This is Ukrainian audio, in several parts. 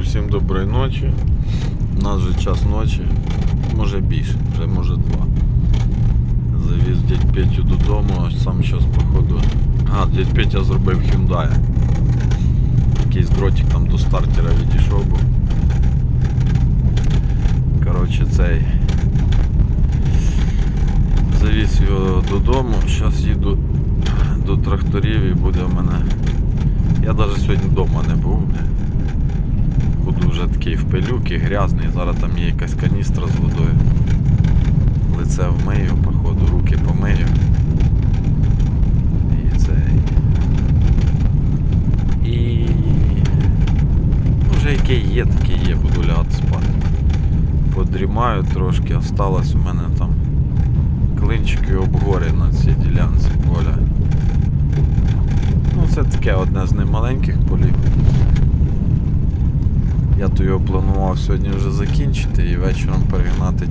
Усім доброї ночі. У нас вже час ночі, може більше, вже може два. Завіз дядь Петю додому, ось сам зараз походу. А, дядь Петя зробив Hyundai. Якийсь дротик там до стартера відійшов був. Коротше, цей. Завіз його додому, зараз їду до тракторів і буде в мене. Я навіть сьогодні вдома не був. Буду вже такий в пилюки, грязний. Зараз там є якась каністра з водою. Лице вмию, походу, руки помию. І це. І. Ну, вже який є, такий є, буду лягати спати. Подрімаю трошки, осталось у мене там клинчики обгори на цій ділянці поля. Ну, це таке одне з немаленьких полів. Я то його планував сьогодні вже закінчити і вечором перегнати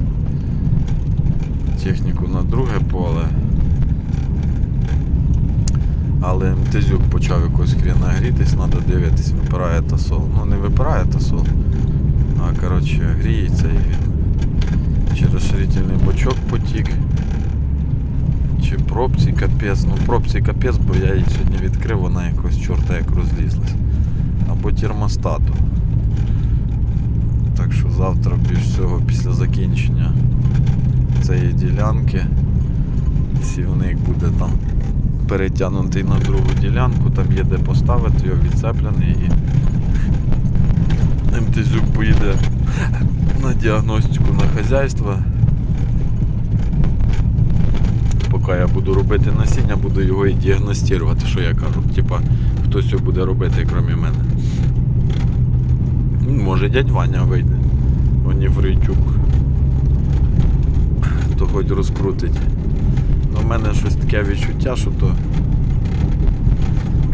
техніку на друге поле. Але МТЗюк почав якось хрена грітись, треба дивитись, випирає тосол. Ну не випирає тосол, а коротше гріється і він через ширительний бочок потік. Чи пробці капець, ну пробці капець, бо я її сьогодні відкрив, вона якось чорта як розлізлась. Або термостату. Так що завтра більш всього після закінчення цієї ділянки сівник буде там перетягнутий на другу ділянку, там є де поставити його відцеплений і МТЗюк поїде на діагностику на хазяйство. Поки я буду робити насіння, буду його і діагностувати, що я кажу. Типа, хтось його буде робити, крім мене. Може дядь Ваня вийде. Оніфрейчук. То хоч розкрутить. Ну, в мене щось таке відчуття, що то.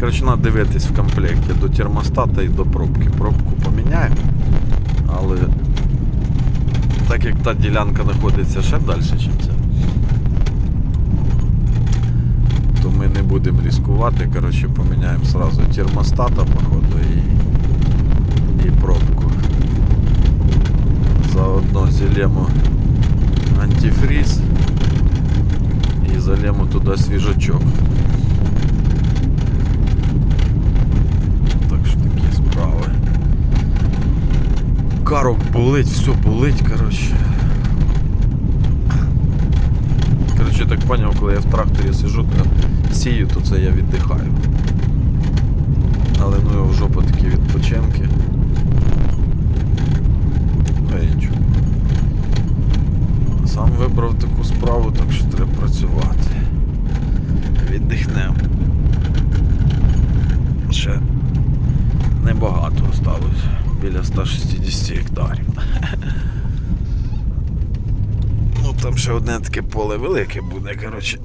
Коротше, треба дивитись в комплекті до термостата і до пробки. Пробку поміняємо. Але так як та ділянка знаходиться ще далі, ніж це, то ми не будемо ризикувати. Коротше, поміняємо сразу термостата, походу, і, і пробку. Заодно зілємо антифриз і залємо туди свіжачок. Так що такі справи. Карок болить, все болить, коротше. Коротше, так поняв, коли я в тракторі сижу, то сію, то це я віддихаю. Але ну я в жопу такі відпочинки. Та й нічого. Сам вибрав таку справу, так що треба працювати. Віддихнемо. Ще небагато осталось. Біля 160 гектарів. Ну там ще одне таке поле велике буде, коротше.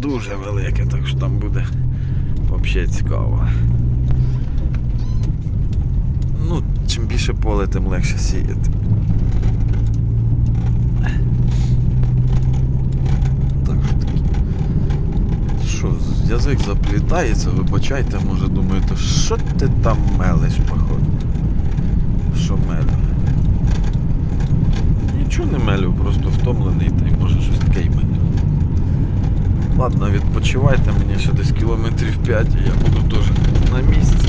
Дуже велике, так що там буде взагалі цікаво. Ну, чим більше поле, тим легше сіяти. Так що такі. Що, з- язик заплітається, вибачайте, може думаєте, що ти там мелиш, походу? Що мелю? Нічого не мелю, просто втомлений та й може щось таке й мелю. Ладно, відпочивайте, мені ще десь кілометрів 5 і я буду теж на місці.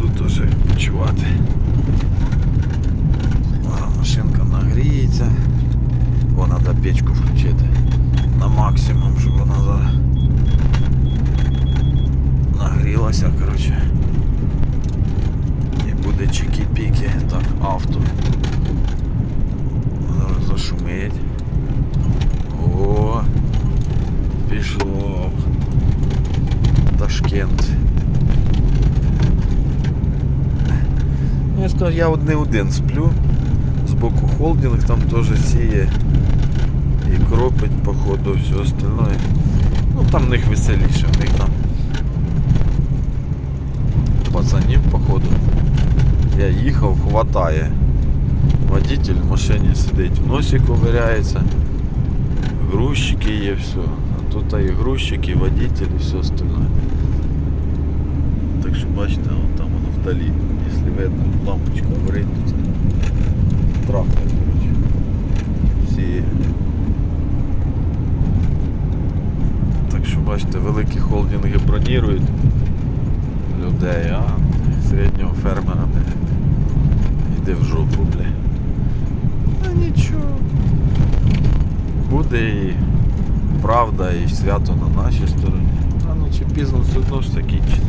Буду теж відпочивати. А, машинка нагріється. Бо треба печку включити на максимум, щоб вона зараз нагрілася, коротше. І буде чики-піки. Так, авто. Зараз зашумить. О, пішло. Ташкент. Ну, я скажу, я одне один сплю. Збоку холдинг там теж сіє. І кропить, походу, все остальное. Ну там в них веселіше, в них там пацанів, походу. Я їхав, хватає. Водитель в машині сидить, в носі ковиряється. Грузчики є, все. А тут і грузчик, і водитель, і все остальное. Так що бачите, вон там воно вдалі, якщо видно, лампочка горить, то це трактор, коротше. Всі. Так що бачите, великі холдинги бронірують людей, а середнього фермера не йде в жопу, бля. Ну нічого. Буде і правда, і свято на нашій стороні. Рано чи пізно все одно ж закінчиться.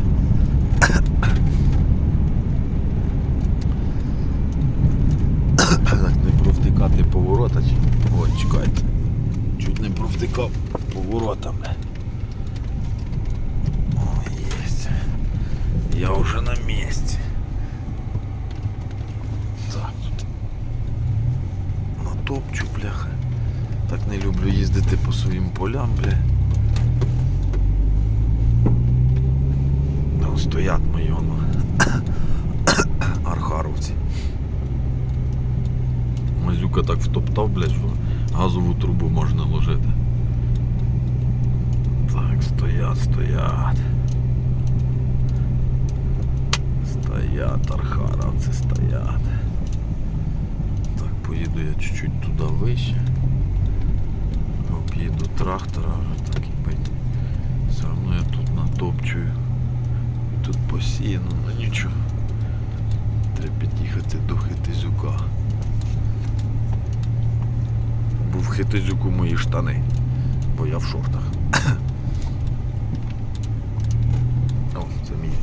Так, не провтикати поворота. Ой, чекайте. Чуть не провтикав поворотами. Ой, єсть. Я вже на місці. Так, тут натопчу, бляха. Так не люблю їздити по своїм полям, бля. Там стоять мої воно. Архаровці. Мазюка так втоптав, блядь, що газову трубу можна ложити. Так, стоять, стоять. Стоять, архаровці стоять. Так, поїду я чуть-чуть туди вище. Об'їду трактора вже так і бить. Все одно я тут натопчую. І тут посіяно, ну нічого. Треба під'їхати до хитизюка. Був в хитизюку мої штани, бо я в шортах. О, це мій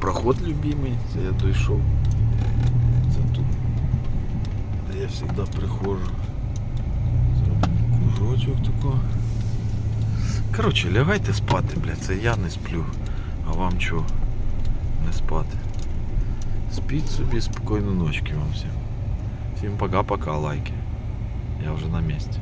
проход любимий, це я дійшов. Це тут, де я завжди приходжу. Зроблю кружочок такого. Коротше, лягайте спати, бля, це я не сплю. А вам чого не спати? Спіть собі спокійної ночки вам всім. Всім пока-пока, лайки. Я вже на місці.